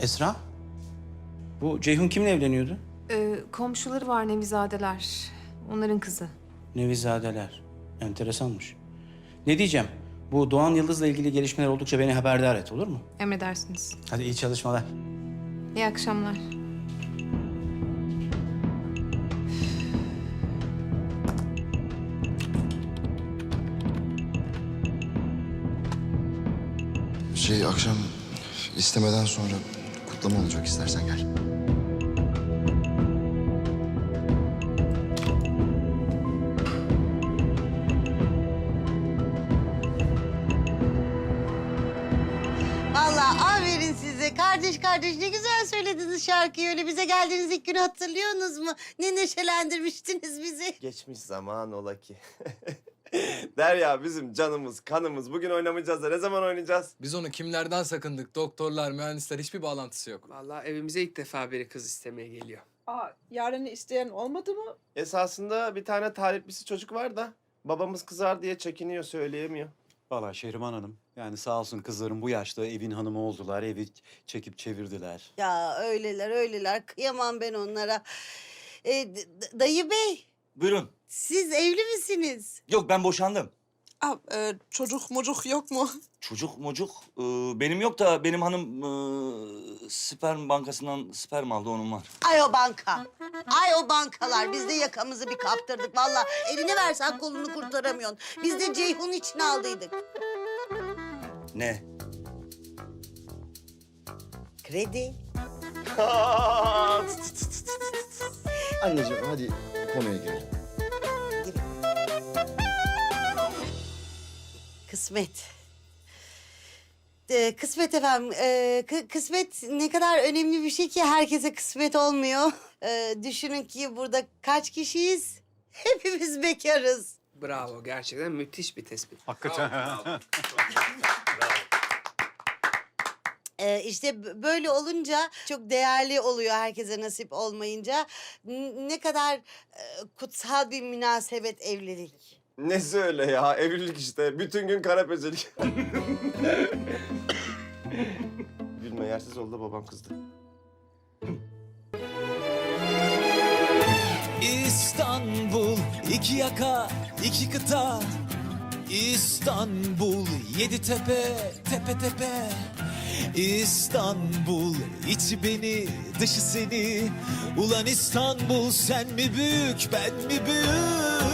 Esra? Bu Ceyhun kimle evleniyordu? Ee, komşuları var Nevizadeler. Onların kızı. Nevizadeler. Enteresanmış. Ne diyeceğim? Bu Doğan Yıldız'la ilgili gelişmeler oldukça beni haberdar et olur mu? Emredersiniz. Hadi iyi çalışmalar. İyi akşamlar. Şey akşam istemeden sonra kutlama olacak istersen gel. Vallahi aferin size. Kardeş kardeş ne güzel söylediniz şarkıyı öyle. Bize geldiğiniz ilk günü hatırlıyorsunuz mu? Ne neşelendirmiştiniz bizi. Geçmiş zaman ola ki. Derya bizim canımız, kanımız. Bugün oynamayacağız da ne zaman oynayacağız? Biz onu kimlerden sakındık? Doktorlar, mühendisler hiçbir bağlantısı yok. Vallahi evimize ilk defa biri kız istemeye geliyor. Aa, yarın isteyen olmadı mı? Esasında bir tane taliplisi çocuk var da babamız kızar diye çekiniyor, söyleyemiyor. Valla Şehriman Hanım, yani sağ olsun kızlarım bu yaşta evin hanımı oldular, evi çekip çevirdiler. Ya öyleler öyleler. Kıyamam ben onlara. Ee, d- d- dayı bey Buyurun. Siz evli misiniz? Yok ben boşandım. Aa, e, çocuk mucuk yok mu? Çocuk mucuk e, benim yok da benim hanım e, sperm bankasından sperm aldı onun var. Ay o banka. Ay o bankalar. Biz de yakamızı bir kaptırdık. Vallahi eline versen kolunu kurtaramıyorsun. Biz de Ceyhun için aldıydık. Ne? Kredi. Anneciğim hadi konuya girelim. Kısmet. Ee, kısmet efendim. Ee, kı- kısmet ne kadar önemli bir şey ki herkese kısmet olmuyor. Ee, düşünün ki burada kaç kişiyiz? Hepimiz bekarız. Bravo gerçekten müthiş bir tespit. Ee, işte böyle olunca çok değerli oluyor herkese nasip olmayınca. N- ne kadar e, kutsal bir münasebet evlilik. Ne söyle ya, evlilik işte. Bütün gün kanepecilik. Gülme, yersiz oldu da babam kızdı. İstanbul iki yaka iki kıta İstanbul yedi tepe tepe tepe İstanbul içi beni dışı seni Ulan İstanbul sen mi büyük ben mi büyük